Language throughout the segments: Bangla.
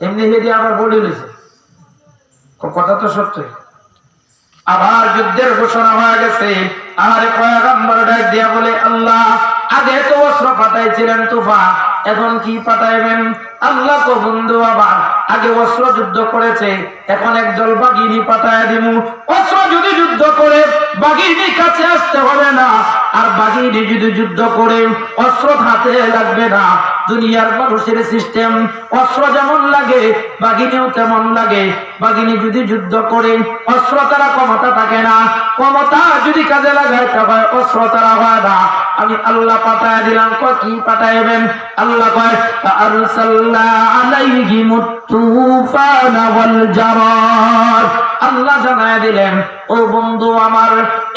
এমনি আবার বলে নিয়েছে কথা তো আবার যুদ্ধের ঘোষণা হয়ে গেছে। ডাক দিয়া বলে, আল্লাহ, আগে তো অস্ত্র পাঠাইছিলেন তুফা এখন কি পাঠাইবেন? আল্লাহ তো বন্ধু আবার, আগে অস্ত্র যুদ্ধ করেছে, এখন একদল বাগিনী পাঠায় দিমু। অস্ত্র যদি যুদ্ধ করে বাগিনী কাছে আসতে হবে না। আর বাগিনী যদি যুদ্ধ করে, অস্ত্র হাতে লাগবে না। দুনিয়ার মানুষের সিস্টেম অস্ত্র যেমন লাগে বাগিনীও তেমন লাগে। বাগিনী যদি যুদ্ধ করে, অস্ত্র তারা ক্ষমতা থাকে না। ক্ষমতা যদি কাজে লাগাইতে হয় অস্ত্র তারা হয় না। আমি আল্লাহ পাঠায় দিলাম, কি পাঠাইবেন? আল্লাহ কয় আরসালনা আলাইহিমুত তুফানা ওয়াল আল্লাহ জানায় দিলেন ও বন্ধু আমার,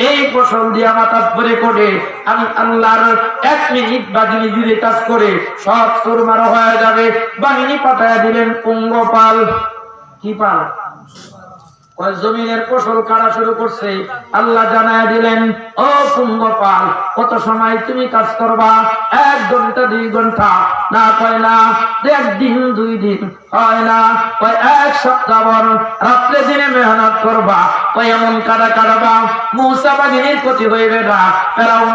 এই ফসল দিয়া মাথা পরে করে আমি আল্লাহর এক মিনিট বাগিনী যদি কাজ করে, সব সুরমার হয়ে যাবে। বাহিনী পাঠায় দিলেন পঙ্গপাল। কি পাল? জমিনের ফসল শুরু করছে? আল্লাহ জানায় দিলেন, ও কত সময় তুমি কাজ করবা? এক ঘণ্টা, দুই ঘণ্টা। না, কয় না, দেড় দিন, দুই দিন। হয় না এক সপ্তাহ রাত্রে দিনে মেহনত করবা কয় এমন কাটা কাটবা মৌসা বাগিনীর ক্ষতি হইবে না, ফেরাউন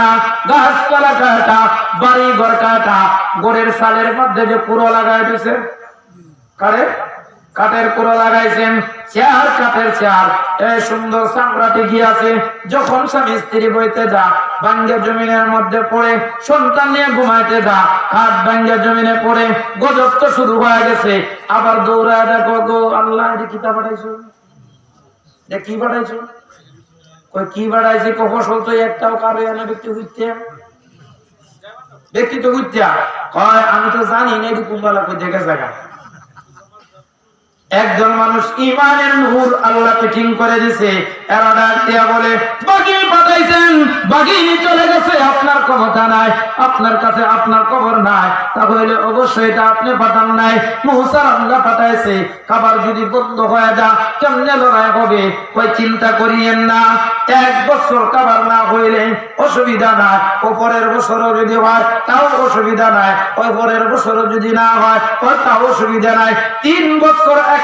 না গাছপালা কাটা, বাড়ি ঘর কাটা, গড়ের সালের মধ্যে যে পুরো লাগাই দিছে কারে? কাঠের কুড়ো লাগাইছেন, চেয়ার, কাঠের চেয়ার। সুন্দর চামড়াটি গিয়ে আছে, যখন স্বামী স্ত্রী বইতে যা বাঙ্গের জমিনের মধ্যে পড়ে, সন্তান নিয়ে ঘুমাইতে যা, কাঠ বাঙ্গের জমিনে পড়ে, গজব তো শুরু হয়ে গেছে। আবার দৌড়ায় দেখো গো, আল্লাহ, এটি কিতা পাঠাইছো। এ কি বাড়াইছো? কই কি বাড়াইছি? কো ফসল তো একটাও কারও এনে ব্যক্তি হইতে ব্যক্তি তো হইতে কয়, আমি তো জানি না এরকম বালা কই দেখে জায়গা। একজন মানুষ ইমানের নূর আল্লাহ ফিটিং করে দিছে। এরা ডাক দিয়া বলে বাগিনী পাঠাইছেন বাগিনী চলে গেছে, আপনার ক্ষমতা নাই, আপনার কাছে আপনার খবর নাই। তাহলে অবশ্যই এটা আপনি পাঠান নাই মুসার আল্লাহ পাঠাইছে। খাবার যদি বন্ধ হয়ে যা, কেমনে লড়াই হবে? ওই চিন্তা করিয়েন না, এক বছর খাবার না হইলে অসুবিধা নাই। ওপরের বছরও যদি হয়, তাও অসুবিধা নাই। ওই পরের বছরও যদি না হয়, তাও অসুবিধা নাই। তিন বছর এক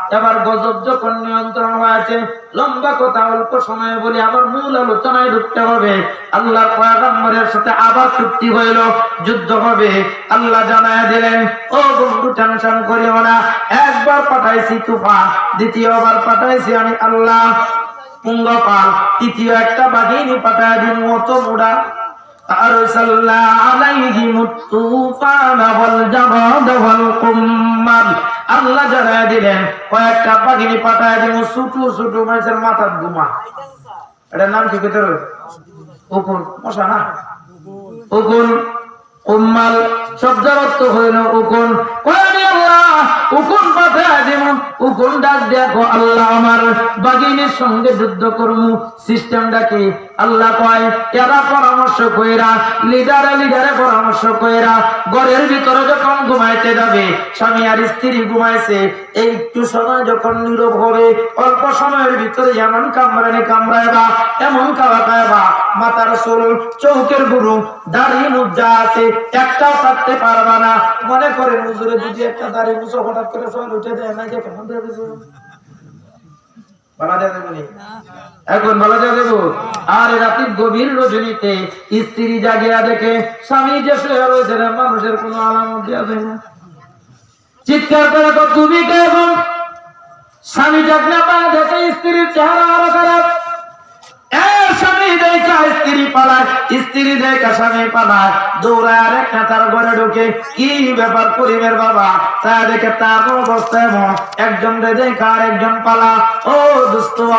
এবার গজব যখন নিয়ন্ত্রণ হয়েছে, লম্বা কথা অল্প সময়ে বলি আবার মূল আলোচনায় ঢুকতে হবে। আল্লাহর পয়গম্বরের সাথে আবার চুক্তি হইল, যুদ্ধ হবে। আল্লাহ জানায় দিলেন, ও বন্ধু, টেনশন করিও না, একবার পাঠাইছি তুফান, দ্বিতীয়বার পাঠাইছি আমি আল্লাহ। পুঙ্গপাল, তৃতীয় একটা বাহিনী পাঠায় দিন, মতো মুড়া। أرسلنا عليهم الطوفان والجراد والقمل আল্লাহ জানায় দিলেন কয়েকটা বাগিনী পাঠায় দিব ছোট ছোট মানুষের মাথার ঘুমা এটার নাম কি ভিতরে উকুন মশা না উকুন উম্মাল শব্দের অর্থ হইল উকুন কয় আমি আল্লাহ উকুন ভিতরে যখন ঘুমাইতে যাবে, স্বামী আর স্ত্রী ঘুমাইছে, একটু সময় যখন নীরব হবে, অল্প সময়ের ভিতরে এমন কামড়ানি কামড়াইবা, এমন খাওয়া মাথার চৌকের গুরু, দাড়ি মুজা আছে, একটাও থাকতে পারবা না। মনে করে যদি একটা মুছো হঠাৎ করে চল উঠে দেয় না যে কেমন দেবে? বলা যায় দেবে নি? এখন বলা যায় দেবো আর রাতে গভীর রজনীতে স্ত্রী জাগিয়া দেখে স্বামী যে শুয়ে রয়েছে মানুষের কোনো আলামত দেওয়া যায় না। চিৎকার করে তুমি কেমন স্বামী জাগনা পা দেখে স্ত্রীর চেহারা আরও খারাপ। স্বামী দেখা, স্ত্রী পালায়, স্ত্রী দেখা, স্বামী পালায়। দৌড়ায় আরেক নেতার ঘরে ঢুকে কি ব্যাপার বাবা? তা দেখে তার অবস্থা এমন। একজন রে দেখা আর একজন পালা। ও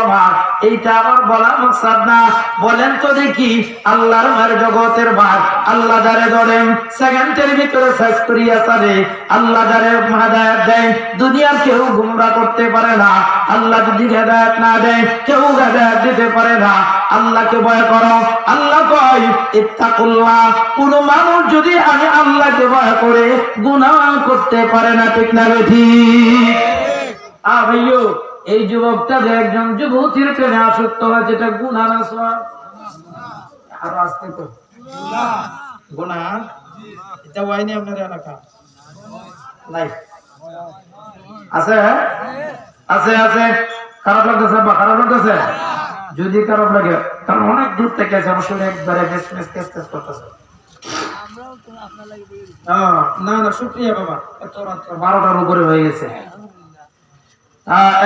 আমার, এইটা আমার বলা মকসাদ না। বলেন তো দেখি, আল্লাহর মায়ের জগতের ভাগ আল্লাহ যারে ধরেন, সেকেন্ডের ভিতরে শেষ করিয়া সারে আল্লাহ যারে হেদায়ত দেয়, দুনিয়ার কেউ গুমরা করতে পারে না। আল্লাহ যদি হেদায়ত না দেয়, কেউ হেদায়ত দিতে পারে না। আল্লাহকে ভয় করো। আল্লাহ কয়, ইত্তাকুল্লাহ, কোন মানুষ যদি আমি আল্লাহকে ভয় করে গুনাহ করতে পারে না, ঠিক না ঠিক? আ ভাইও এই যুবকটা যে একজন যুবতীর প্রেমে আসক্ত হয়, যেটা গুনাহ না আসতে তো। গুনাহ? এটা ওয়াইনি আপনার এলাকা নাই। আছে আছে আছে। খারাপ লাগতেছে, বা খারাপ লাগতেছে? যদি খারাপ লাগে কারণ অনেক দূর থেকে আছে আমার শরীরে একবারে বেশ বেশ কেস কেস করতেছে। না না শুক্রিয়া বাবা এত রাত্র বারোটার উপরে হয়ে গেছে।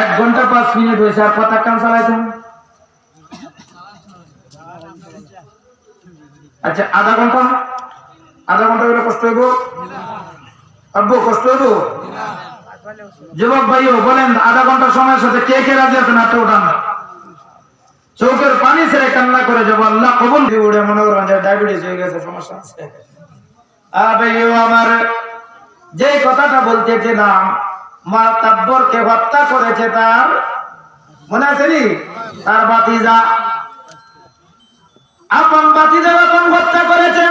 এক ঘণ্টা পাঁচ মিনিট হয়েছে আর কথা কাম চালাইছেন? আচ্ছা আধা ঘণ্টা? আধা ঘণ্টা হলে কষ্ট হইব? আব্বু কষ্ট হইব? যুবক ভাইও বলেন আধা ঘণ্টা সময়ের সাথে কে কে রাজি আছেন? হাতে উঠান চৌকের পানি ছেড়ে কান্না করে যাব, আল্লাহ কবুল উড়ে মনে করেন ডায়াবেটিস হয়ে গেছে, সমস্যা আছে। আমার, যে কথাটা বলতেছিলাম মা তাব্বরকে হত্যা করেছে তার, মনে আছে নি? তার বাতিজা আপন বাতিজা আপন হত্যা করেছে।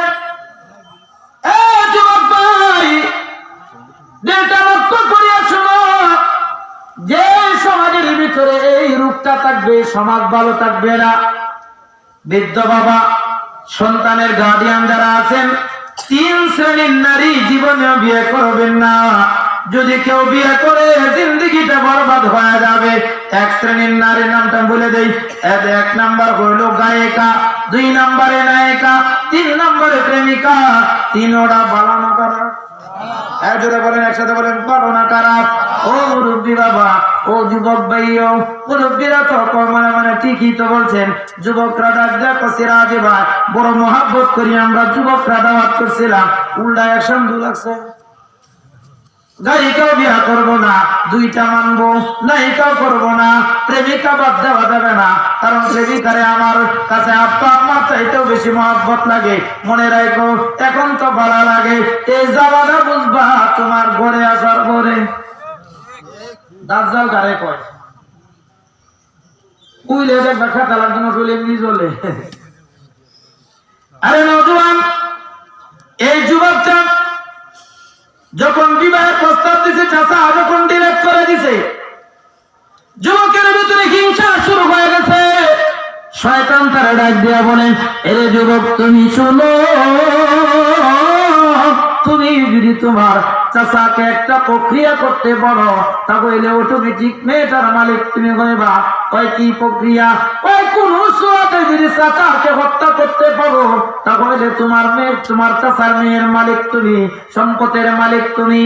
লক্ষ্য করিয়া শোনো সমাজের ভিতরে এই রূপটা থাকবে, সমাজ ভালো থাকবে না। বৃদ্ধ বাবা, সন্তানের গার্ডিয়ান যারা আছেন, তিন শ্রেণির নারী জীবনে বিয়ে করবেন না। যদি কেউ বিয়ে করে, জিন্দগিটা বরবাদ হয়ে যাবে। এক শ্রেণির নারীর নামটা বলে দেই। এক নাম্বার হইল গায়িকা, দুই নম্বরে নায়িকা, তিন নম্বরে প্রেমিকা। তিন ওটা বালানো করা জোরে বলেন, একসাথে বলেন পারো না খারাপ। ও মুরব্বী বাবা, ও যুবক ভাইও, মুরব্বীরা তো মানে মানে ঠিকই তো বলছেন। যুবকরা ডাক দেখো ভাই বড় মহাব্বত করি আমরা। যুবকরা দাওয়াত করছিলাম উল্টা এক দু লাগছে গায়িকাও বিয়া করব না, দুইটা মানবো। নায়িকাও করব না, প্রেমিকা বাদ দেওয়া যাবে না, কারণ প্রেমিকারে আমার কাছে আব্বা আমার চাইতেও বেশি মহাব্বত লাগে। মনে রাখো, এখন তো ভালো লাগে এই জামানা বুঝবা, তোমার ঘরে আসার পরে। দাজ্জাল গারে কয়? উইলে দেখবা খাতা লাগবে না এমনি চলে। আরে নজওয়ান! যখন বিবাহের প্রস্তাব দিছে চাষা যখন ডিলেট করে দিছে, যুবকের ভিতরে হিংসা শুরু হয়ে গেছে। শয়তান তারা ডাক দিয়া বলে, এরে যুবক, তুমি শোনো তুমি যদি তোমার চাচাকে একটা প্রক্রিয়া করতে পারো অটোমেটিক মেয়েটার মালিক তুমি ওই কি প্রক্রিয়া? ওই কোন সোয়াতে যদি চাচাকে হত্যা করতে পারো তোমার মেয়ে, তোমার চাচার মেয়ের মালিক তুমি, সম্পদের মালিক তুমি।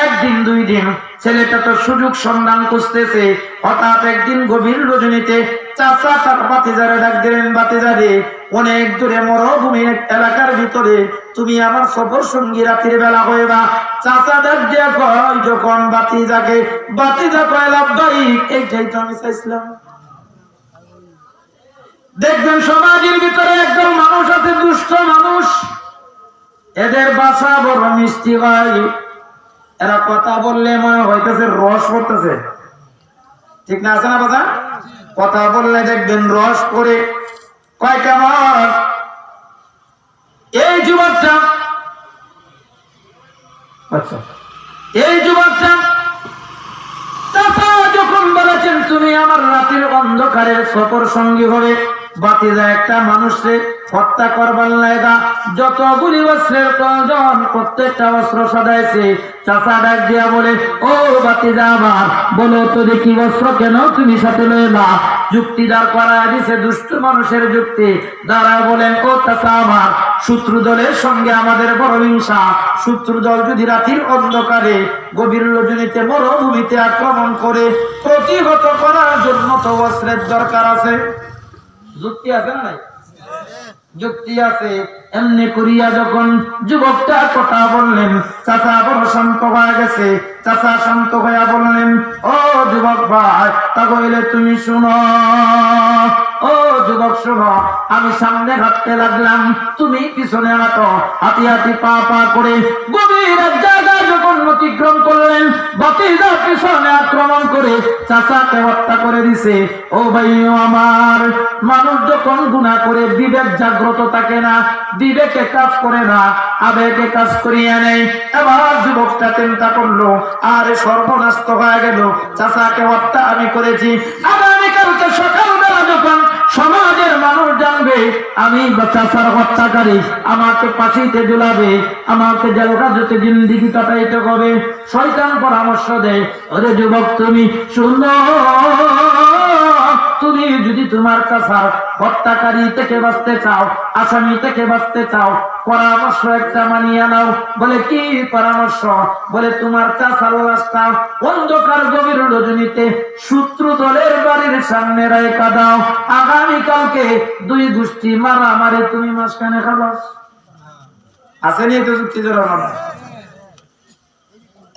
একদিন, দুই দিন, ছেলেটা তো সুযোগ সন্ধান খুঁজতেছে। হঠাৎ একদিন গভীর রজনীতে চাচা তার বাতিজারে ডাক দিলেন বাতিজারে অনেক দূরে মরভূমি এলাকার ভিতরে, তুমি আমার সফর সঙ্গী রাতের বেলা হইবা চাচা ডাক দিয়া কয়, যখন বাতিজাকে বাতিজা কয় লাভবাহিক এইটাই তো আমি চাইছিলাম। দেখবেন সমাজের ভিতরে একজন মানুষ আছে, দুষ্ট মানুষ। এদের বাসা বড় মিষ্টি হয়। এরা কথা বললে মনে হইতেছে রস পড়তেছে। ঠিক না আছে না বাজা কথা বললে দেখবেন রস পড়ে। কয় কেমন এই যুবকটা আচ্ছা। এই যুবকটা চাচা, যখন বলেছেন, তুমি আমার রাতের অন্ধকারের সফর সঙ্গী হবে, বাতিজা একটা মানুষকে হত্যা করবার লাগা যতগুলি অস্ত্রের প্রয়োজন প্রত্যেকটা অস্ত্র সাজাইছে চাচা ডাক দিয়া বলে, ও বাতিজা আমার, বলো তো দেখি অস্ত্র কেন তুমি সাথে লইলা যুক্তি দাঁড় করা দিছে দুষ্ট মানুষের যুক্তি। দ্বারা বলেন, ও চাচা আমার, শত্রু দলের সঙ্গে আমাদের বড় হিংসা। শত্রু দল যদি রাতির অন্ধকারে গভীর রজনীতে মরুভূমিতে আক্রমণ করে, প্রতিহত করার জন্য তো অস্ত্রের দরকার আছে। যুক্তি আছে না যুক্তি আছে। এমনি করিয়া যখন যুবকটা কথা বললেন, চাচা বড় শান্ত হয়ে গেছে। চাচা শান্ত হইয়া বললেন, ও যুবক ভাই তা কইলে তুমি শুনো। ও যুবক শোনো, আমি সামনে হাঁটতে লাগলাম। তুমি পিছনে হাঁটো। হাতি হাতি পা পা করে পিছনে আক্রমণ করে চাচাকে হত্যা করে দিছে। ও ভাই আমার, মানুষ যখন গুণা করে বিবেক জাগ্রত থাকে না, বিবেকে কাজ করে না, আবেগে কাজ করিয়ে এবার যুবকটা চিন্তা করল, আর সর্বনাস্ত হয়ে গেল, চাচাকে হত্যা আমি করেছি। সকালবেলা আমি চাচার হত্যাকারী। আমাকে পাশিতে ঝুলাবে আমাকে জেলকাজতে জিন্দিগি কাটাইতে হবে। শয়তান পরামর্শ দেয়, ওরে যুবক, তুমি সুন্দর তুমি যদি তোমার কাছার হত্যাকারী থেকে বাঁচতে চাও, আসামি থেকে বাঁচতে চাও পরামর্শ একটা মানিয়ে নাও। বলে, কি পরামর্শ? বলে, তোমার চাষার লাশটা অন্ধকার গভীর রজনীতে শত্রু দলের বাড়ির সামনে রেখা দাও। আগামীকালকে দুই গোষ্ঠী মারামারি তুমি মাঝখানে খাবাস। আসেনি তো যুক্তি জড়ানো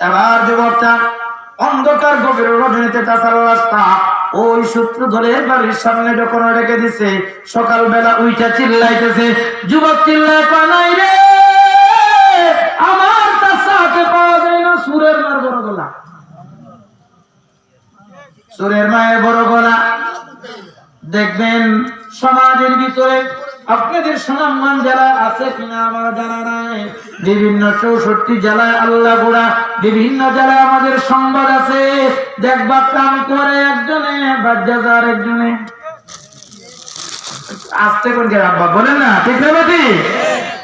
এবার যুবকটা অন্ধকার গভীর রজনীতে চাষার লাশটা ওই সূত্র ধরে বাড়ির সামনে যখন রেখে দিছে। সকালবেলা উইটা চিল্লাইতেছে, যুবক চিল্লায় পানাই রে। আমার চাষাকে পাওয়া যায় না সুরের মার বড় গলা। সুরের মায়ের বড় গলা। দেখবেন সমাজের ভিতরে আপনাদের সুনামমান যারা আছে কিনা আমার জানা নাই। বিভিন্ন চৌষট্টি জেলায় আল্লাহ গোড়া বিভিন্ন জেলায় আমাদের সংবাদ আছে। দেখবার কাম করে একজনে বাজ্যাজার একজনে। আসতে কোন কে আব্বা, বলেন না, ঠিক না বেটি?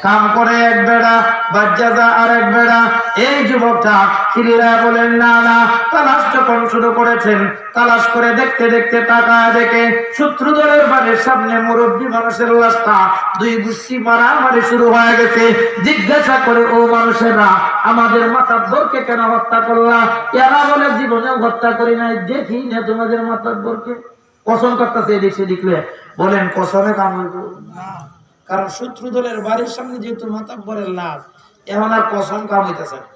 কাম করে এক বেড়া বাজ্জাজা আর এক বেড়া। এই যুবকটা চিল্লা বলেন, না না, তালাশ যখন শুরু করেছেন, তালাশ করে দেখতে দেখতে তাকায় দেখে শত্রুদলের বাড়ির সামনে মুরব্বী মানুষের লাশটা দুই গুষ্টি মারামারি শুরু হয়ে গেছে। জিজ্ঞাসা করে, ও মানুষেরা, আমাদের মাথার দরকে কেন হত্যা করলা? এরা বলে, জীবনেও হত্যা করি নাই দেখি না তোমাদের মাথার দরকে কসম করতেছে এদিক সেদিক। বলেন, কসমে কাম হইব কারণ শত্রু দলের বাড়ির সামনে যেহেতু মাতাব্বরের লাভ এখন আর কসম কাম হইতেছে না।